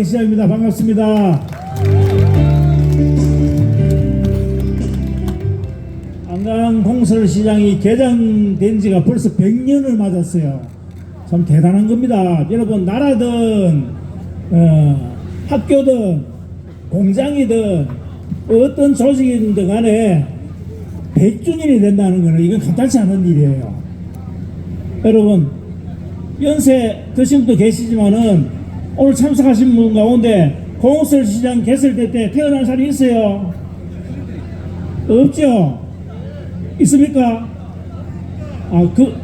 이광희 시장입니다. 반갑습니다. 안강 홍설시장이 개장된 지가 벌써 100년을 맞았어요. 참 대단한 겁니다. 여러분 나라든 어, 학교든 공장이든 어떤 조직이든 간에 100주년이 된다는 것은 이건 간단치 않은 일이에요. 여러분 연세 드신 분도 계시지만은 오늘 참석하신 분 가운데 공설 시장 개설될 때 태어난 사람이 있어요? 없죠? 있습니까? 아, 그,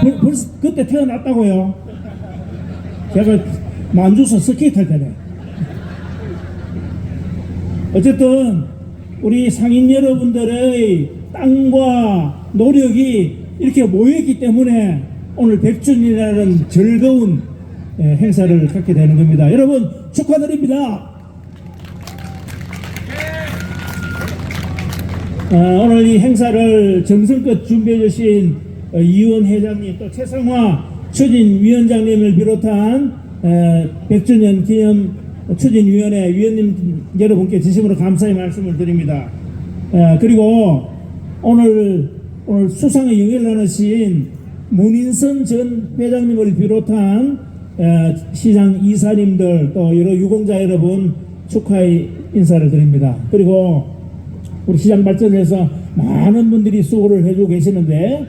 벌, 벌써 그때 태어났다고요? 제가 만주서 스키 탈 때네. 어쨌든, 우리 상인 여러분들의 땅과 노력이 이렇게 모였기 때문에 오늘 백준이라는 즐거운 예, 행사를 갖게 되는 겁니다. 여러분 축하드립니다. 아, 오늘 이 행사를 정성껏 준비해 주신 어, 이원 회장님 또 최성화 추진위원장님을 비롯한 에, 100주년 기념 추진위원회 위원님 여러분께 진심으로 감사의 말씀을 드립니다. 에, 그리고 오늘 오늘 수상의 영예를 나누신 문인선 전 회장님을 비롯한 에, 시장 이사님들 또 여러 유공자 여러분 축하의 인사를 드립니다. 그리고 우리 시장 발전을 위해서 많은 분들이 수고를 해주고 계시는데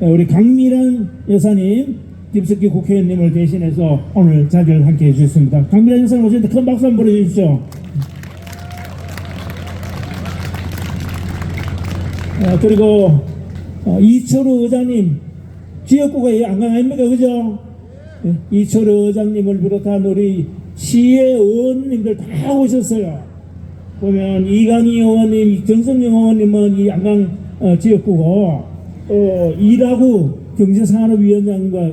에, 우리 강미란 여사님 김석기 국회의원님을 대신해서 오늘 자리를 함께 해주셨습니다. 강미란 여사님 오셨는데 큰 박수 한번 보내주십시오. 어, 그리고 어, 이철우 의장님 지역구가 안강 아닙니까 그죠? 예, 이철우 의장님을 비롯한 우리 시의 의원님들 다 오셨어요. 보면 이강희 의원님, 정성영 의원님은 이 안강 어, 지역구고 또 이라구 경제산업위원장과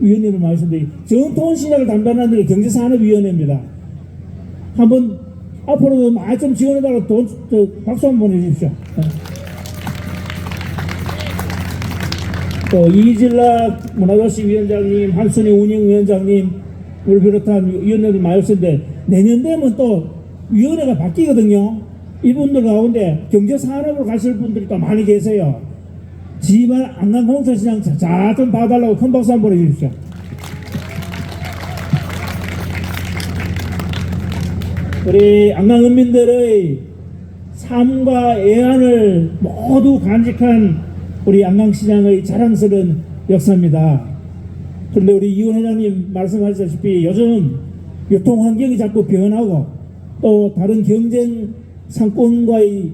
위원님을 말씀드리 전통시장을 담당하는 게 경제산업위원회입니다. 한번 앞으로도 많이 좀 지원해달라고 돈, 저, 박수 한번 보내주십시오. 또 이질락 문화도시 위원장님, 한순희 운영위원장님, 을 비롯한 많이 오셨는데 내년 되면 또 위원회가 바뀌거든요. 이분들 가운데 경제산업으로 가실 분들이 또 많이 계세요. 지만 안강공사시장 자좀 봐달라고 큰 박수 한번 보내주십시오. 우리 안강은민들의 삶과 애환을 모두 간직한 우리 안강시장의 자랑스러운 역사입니다. 그런데 우리 이원 회장님 말씀하셨다시피 요즘 유통 환경이 자꾸 변하고 또 다른 경쟁 상권과의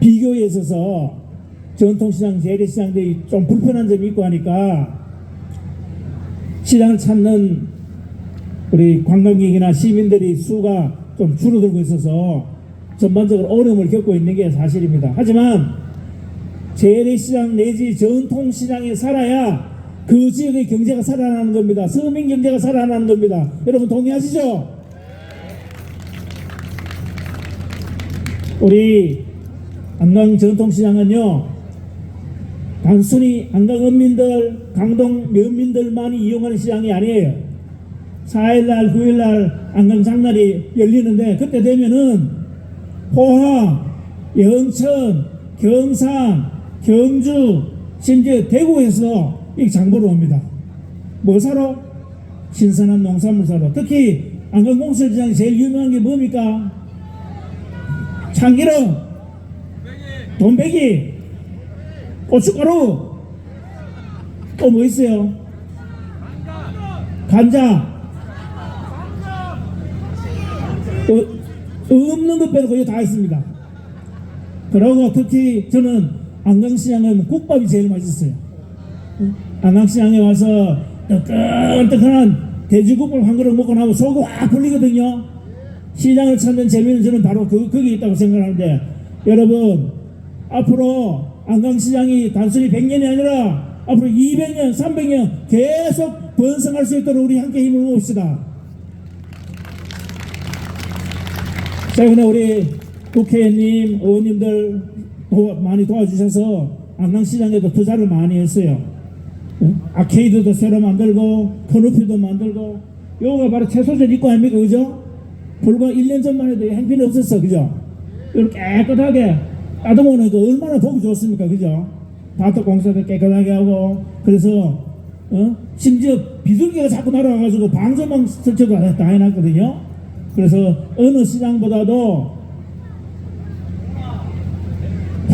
비교에 있어서 전통시장, 재래시장들이 좀 불편한 점이 있고 하니까 시장을 찾는 우리 관광객이나 시민들이 수가 좀 줄어들고 있어서 전반적으로 어려움을 겪고 있는 게 사실입니다. 하지만 재래시장 내지 전통시장이 살아야 그 지역의 경제가 살아나는 겁니다. 서민 경제가 살아나는 겁니다. 여러분 동의하시죠? 우리 안강 전통시장은요, 단순히 안강 은민들, 강동 면민들만이 이용하는 시장이 아니에요. 4일날, 9일날 안강 장날이 열리는데 그때 되면은 포항, 영천, 경산, 경주, 심지어 대구에서 이 장보러 옵니다. 뭐 사러? 신선한 농산물 사러. 특히 안강공설시장이 제일 유명한 게 뭡니까? 참기름, 돈배기, 고춧가루, 또 뭐 있어요? 간장. 어, 없는 것 빼고 거기 다 있습니다. 그리고 특히 저는 안강시장은 국밥이 제일 맛있어요. 안강시장에 와서 뜨끈뜨끈한 돼지국밥 한 그릇 먹고 나면 속이 확 풀리거든요. 시장을 찾는 재미는 저는 바로 그, 거기 있다고 생각하는데 여러분 앞으로 안강시장이 단순히 100년이 아니라 앞으로 200년, 300년 계속 번성할 수 있도록 우리 함께 힘을 모읍시다. 최근에 우리 국회의원님, 의원님들 도, 많이 도와주셔서 안강시장에도 투자를 많이 했어요. 응? 아케이드도 새로 만들고 커노피도 만들고 요거가 바로 채소전 입고 아닙니까 그죠? 불과 1년 전만 해도 행편이 없었어 그죠? 이렇게 깨끗하게 따듬어놓으니까 그 얼마나 보기 좋습니까 그죠? 다트 공사도 깨끗하게 하고 그래서 어? 심지어 비둘기가 자꾸 날아와가지고 방수망 설치도 다- 다 해놨거든요 그래서 어느 시장보다도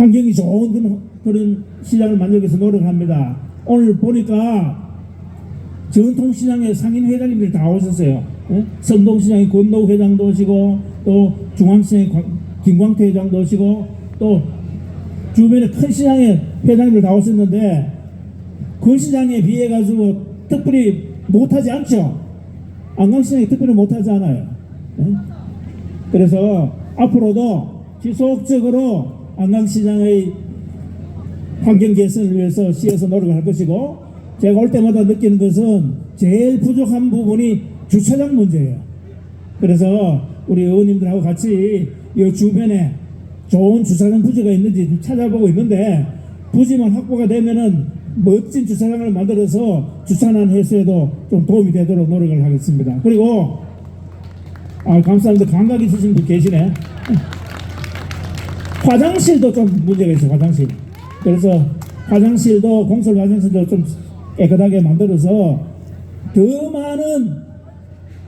환경이 좋은 그런, 그런 시장을 만들기 위해서 노력합니다. 오늘 보니까 전통시장에 상인 회장님들이 다 오셨어요. 예? 성동시장에 권노 회장도 오시고 또 중앙시장에 관- 김광태 회장도 오시고 또 주변에 큰 시장에 회장님들 다 오셨는데 그 시장에 비해 가지고 특별히 못하지 않죠. 안강시장이 특별히 못하지 않아요. 예? 그래서 앞으로도 지속적으로 안강시장의 환경 개선을 위해서 시에서 노력을 할 것이고 제가 올 때마다 느끼는 것은 제일 부족한 부분이 주차장 문제예요. 그래서 우리 의원님들하고 같이 이 주변에 좋은 주차장 부지가 있는지 좀 찾아보고 있는데 부지만 확보가 되면은 멋진 주차장을 만들어서 주차난 해소에도 좀 도움이 되도록 노력을 하겠습니다. 그리고 아 감사합니다. 감각 있으신 분 계시네. 화장실도 좀 문제가 있어요. 화장실. 그래서 화장실도 공설 화장실도 좀 깨끗하게 만들어서 더 많은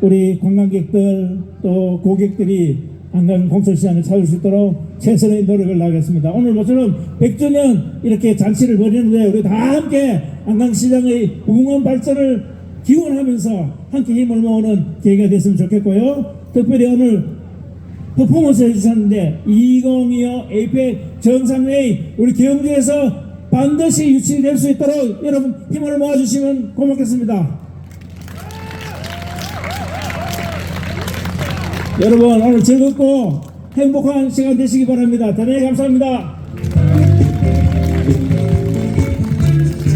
우리 관광객들 또 고객들이 한강 공설 시장을 찾을 수 있도록 최선의 노력을 다하겠습니다. 오늘 모처럼 100주년 이렇게 잔치를 벌이는데 우리 다 함께 한강시장의 무궁한 발전을 기원하면서 함께 힘을 모으는 계기가 됐으면 좋겠고요. 특별히 오늘 퍼포먼스 해주셨는데 2025 에이펙 정상회의 우리 경주에서 반드시 유치될 수 있도록 여러분 힘을 모아주시면 고맙겠습니다. 여러분 오늘 즐겁고 행복한 시간 되시기 바랍니다. 대단히 감사합니다.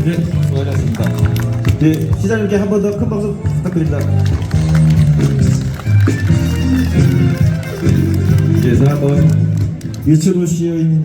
네, 수고하셨습니다. 네, 시장님께 한 번 더 큰 박수 부탁드립니다. 제 다음은 유튜브 시의회